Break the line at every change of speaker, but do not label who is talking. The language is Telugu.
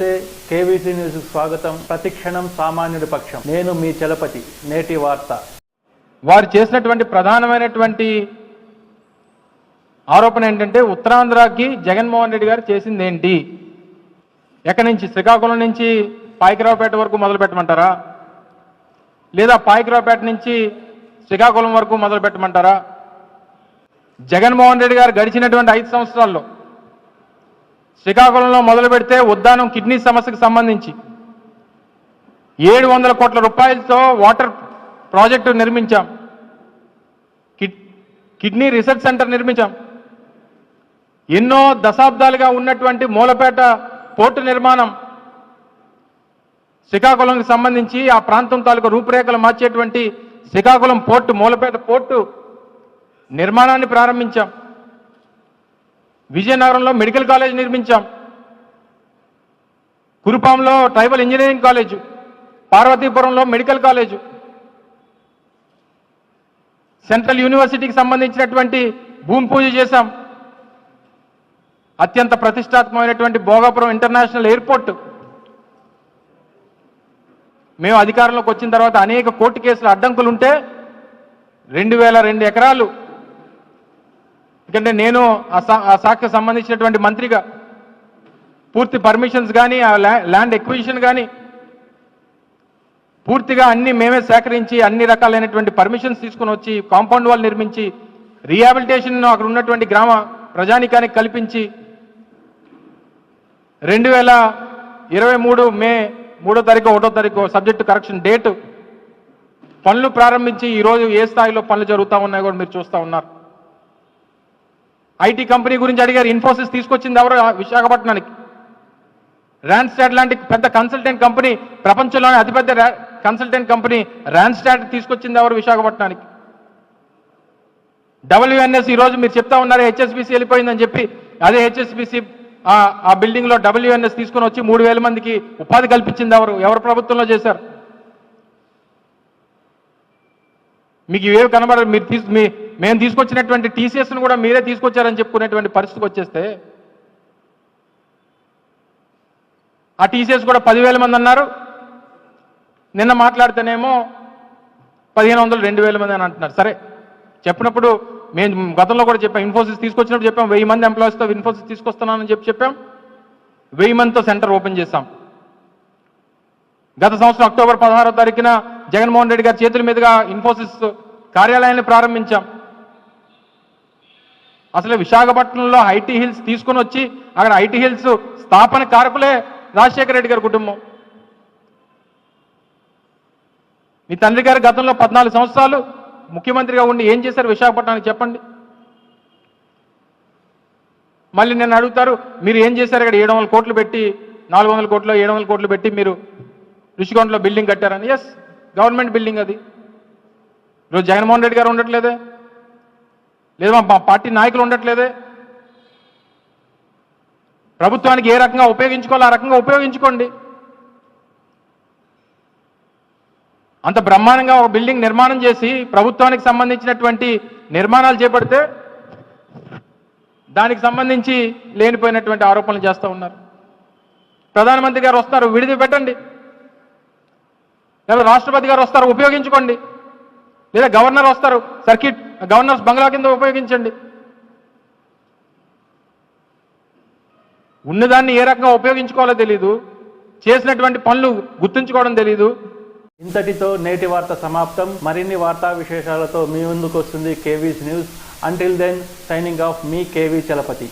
నమస్తే కేవీసీ న్యూస్ స్వాగతం. ప్రతిక్షణం సామాన్యుడి పక్షం. నేను మీ చలపతి నేటి వార్త.
వారు చేసినటువంటి ప్రధానమైనటువంటి ఆరోపణ ఏంటంటే ఉత్తరాంధ్రకి జగన్మోహన్ రెడ్డి గారు చేసింది ఏంటి? ఎక్కడి నుంచి? శ్రీకాకుళం నుంచి పాయకరావుపేట వరకు మొదలు పెట్టమంటారా? లేదా పాయకరావుపేట నుంచి శ్రీకాకుళం వరకు మొదలు పెట్టమంటారా? జగన్మోహన్ రెడ్డి గారు గడిచినటువంటి ఐదు సంవత్సరాల్లో శ్రీకాకుళంలో మొదలు పెడితే ఉద్దానం కిడ్నీ సమస్యకు సంబంధించి ఏడు వందల కోట్ల రూపాయలతో వాటర్ ప్రాజెక్టు నిర్మించాం. కిడ్ కిడ్నీ రీసెర్చ్ సెంటర్ నిర్మించాం. ఎన్నో దశాబ్దాలుగా ఉన్నటువంటి మూలపేట పోర్టు నిర్మాణం శ్రీకాకుళంకి సంబంధించి ఆ ప్రాంతం తాలూకు రూపురేఖలు మార్చేటువంటి శ్రీకాకుళం పోర్టు మూలపేట పోర్టు నిర్మాణాన్ని ప్రారంభించాం. విజయనగరంలో మెడికల్ కాలేజ్ నిర్మించాం. కురుపాంలో ట్రైబల్ ఇంజనీరింగ్ కాలేజు పార్వతీపురంలో మెడికల్ కాలేజు సెంట్రల్ యూనివర్సిటీకి సంబంధించినటువంటి భూమి పూజ చేశాం. అత్యంత ప్రతిష్టాత్మకమైనటువంటి భోగాపురం ఇంటర్నేషనల్ ఎయిర్పోర్ట్. మేము అధికారంలోకి వచ్చిన తర్వాత అనేక కోర్టు కేసులు అడ్డంకులు ఉంటే రెండు వేల రెండు ఎకరాలు ఎందుకంటే నేను ఆ ఆ శాఖకు సంబంధించినటువంటి మంత్రిగా పూర్తి పర్మిషన్స్ కానీ ఆ ల్యాండ్ ఎక్విజిషన్ కానీ పూర్తిగా అన్ని మేమే సేకరించి అన్ని రకాలైనటువంటి పర్మిషన్స్ తీసుకుని వచ్చి కాంపౌండ్ వాల్ నిర్మించి రీహాబిలిటేషన్ అక్కడ ఉన్నటువంటి గ్రామ ప్రజానికానికి కల్పించి రెండు వేల ఇరవై మూడు మే మూడో తారీఖు ఒకటో తారీఖు సబ్జెక్టు కరెక్షన్ డేట్ పనులు ప్రారంభించి ఈరోజు ఏ స్థాయిలో పనులు జరుగుతూ ఉన్నాయో కూడా మీరు చూస్తూ ఉన్నారు. ఐటీ కంపెనీ గురించి అడిగారు. ఇన్ఫోసిస్ తీసుకొచ్చింది ఎవరు విశాఖపట్నానికి. ర్యాన్స్టాడ్ లాంటి పెద్ద కన్సల్టెంట్ కంపెనీ ప్రపంచంలోనే అతిపెద్ద కన్సల్టెంట్ కంపెనీ ర్యాన్స్టాడ్ తీసుకొచ్చింది ఎవరు విశాఖపట్నానికి. డబ్ల్యూఎన్ఎస్ ఈరోజు మీరు చెప్తా ఉన్నారు హెచ్ఎస్బిసి వెళ్ళిపోయిందని చెప్పి. అదే హెచ్ఎస్బిసి ఆ బిల్డింగ్లో డబ్ల్యూఎన్ఎస్ తీసుకొని వచ్చి మూడు వేల మందికి ఉపాధి కల్పించింది ఎవరు? ఎవరు ప్రభుత్వంలో చేశారు? మీకు ఇవేవి కనబడరు మీరు తీసు మీ మేము తీసుకొచ్చినటువంటి టీసీఎస్ను కూడా మీరే తీసుకొచ్చారని చెప్పుకునేటువంటి పరిస్థితికి వచ్చేస్తే ఆ టీసీఎస్ కూడా పదివేల మంది అన్నారు. నిన్న మాట్లాడితేనేమో పదిహేను వందలు రెండు వేల మంది అని అంటున్నారు. సరే చెప్పినప్పుడు మేము గతంలో కూడా చెప్పాం ఇన్ఫోసిస్ తీసుకొచ్చినప్పుడు చెప్పాం వెయ్యి మంది ఎంప్లాయీస్తో ఇన్ఫోసిస్ తీసుకొస్తున్నానని చెప్పి చెప్పాం. వెయ్యి మందితో సెంటర్ ఓపెన్ చేశాం. గత సంవత్సరం అక్టోబర్ పదహారో తారీఖున జగన్మోహన్ రెడ్డి గారి చేతుల మీదుగా ఇన్ఫోసిస్ కార్యాలయాన్ని ప్రారంభించాం. అసలు విశాఖపట్నంలో ఐటీ హిల్స్ తీసుకొని వచ్చి అక్కడ ఐటీ హిల్స్ స్థాపన కారకులే రాజశేఖర రెడ్డి గారి కుటుంబం. మీ తండ్రి గారు గతంలో పద్నాలుగు సంవత్సరాలు ముఖ్యమంత్రిగా ఉండి ఏం చేశారు విశాఖపట్నానికి చెప్పండి. మళ్ళీ నేను అడుగుతారు మీరు ఏం చేశారు ఇక్కడ ఏడు వందల కోట్లు పెట్టి నాలుగు వందల కోట్లు ఏడు వందల కోట్లు పెట్టి మీరు రుషికొండలో బిల్డింగ్ కట్టారని? ఎస్ గవర్నమెంట్ బిల్డింగ్ అది. ఈరోజు జగన్మోహన్ రెడ్డి గారు ఉండట్లేదే? లేదా మా పార్టీ నాయకులు ఉండట్లేదే. ప్రభుత్వానికి ఏ రకంగా ఉపయోగించుకోవాలో ఆ రకంగా ఉపయోగించుకోండి. అంత బ్రహ్మాండంగా ఒక బిల్డింగ్ నిర్మాణం చేసి ప్రభుత్వానికి సంబంధించినటువంటి నిర్మాణాలు చేపడితే దానికి సంబంధించి లేనిపోయినటువంటి ఆరోపణలు చేస్తూ ఉన్నారు. ప్రధానమంత్రి గారు వస్తారు విడిది పెట్టండి లేదా రాష్ట్రపతి గారు వస్తారు ఉపయోగించుకోండి. లేదా గవర్నర్ వస్తారు సర్కిట్ గవర్నర్స్ బంగ్లా కింద ఉపయోగించండి. ఉన్నదాన్ని ఏ రకంగా ఉపయోగించుకోవాలో తెలియదు చేసినటువంటి పనులు గుర్తుంచుకోవడం తెలీదు.
ఇంతటితో నేటి వార్త సమాప్తం. మరిన్ని వార్తా విశేషాలతో మీ ముందుకు వస్తుంది KV's news. Until then signing off మీ కేవీ చలపతి.